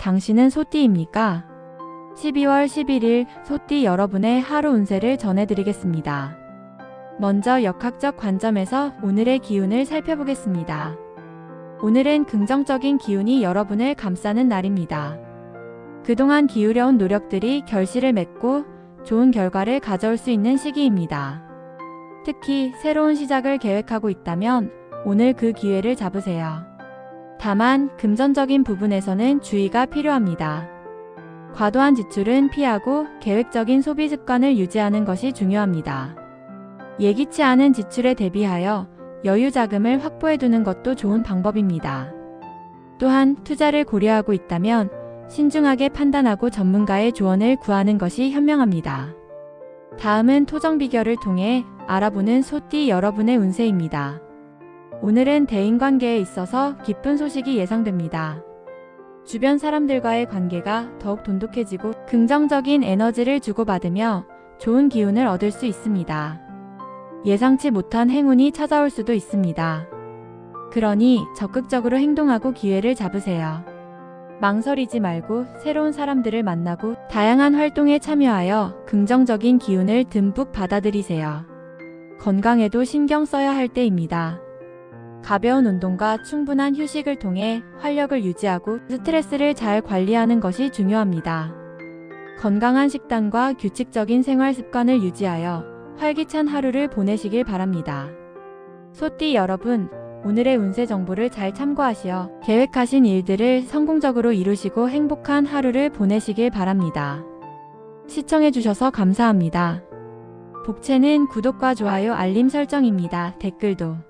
당신은 소띠입니까? 12월 11일 소띠 여러분의 하루 운세를 전해드리겠습니다. 먼저 역학적 관점에서 오늘의 기운을 살펴보겠습니다. 오늘은 긍정적인 기운이 여러분을 감싸는 날입니다. 그동안 기울여온 노력들이 결실을 맺고 좋은 결과를 가져올 수 있는 시기입니다. 특히 새로운 시작을 계획하고 있다면 오늘 그 기회를 잡으세요. 다만 금전적인 부분에서는 주의가 필요합니다. 과도한 지출은 피하고 계획적인 소비 습관을 유지하는 것이 중요합니다. 예기치 않은 지출에 대비하여 여유 자금을 확보해 두는 것도 좋은 방법입니다. 또한 투자를 고려하고 있다면 신중하게 판단하고 전문가의 조언을 구하는 것이 현명합니다. 다음은 토정 비결을 통해 알아보는 소띠 여러분의 운세입니다. 오늘은 대인관계에 있어서 기쁜 소식이 예상됩니다. 주변 사람들과의 관계가 더욱 돈독해지고 긍정적인 에너지를 주고받으며 좋은 기운을 얻을 수 있습니다. 예상치 못한 행운이 찾아올 수도 있습니다. 그러니 적극적으로 행동하고 기회를 잡으세요. 망설이지 말고 새로운 사람들을 만나고 다양한 활동에 참여하여 긍정적인 기운을 듬뿍 받아들이세요. 건강에도 신경 써야 할 때입니다. 가벼운 운동과 충분한 휴식을 통해 활력을 유지하고 스트레스를 잘 관리하는 것이 중요합니다. 건강한 식단과 규칙적인 생활 습관을 유지하여 활기찬 하루를 보내시길 바랍니다. 소띠 여러분, 오늘의 운세 정보를 잘 참고하시어 계획하신 일들을 성공적으로 이루시고 행복한 하루를 보내시길 바랍니다. 시청해주셔서 감사합니다. 복채는 구독과 좋아요 알림 설정입니다. 댓글도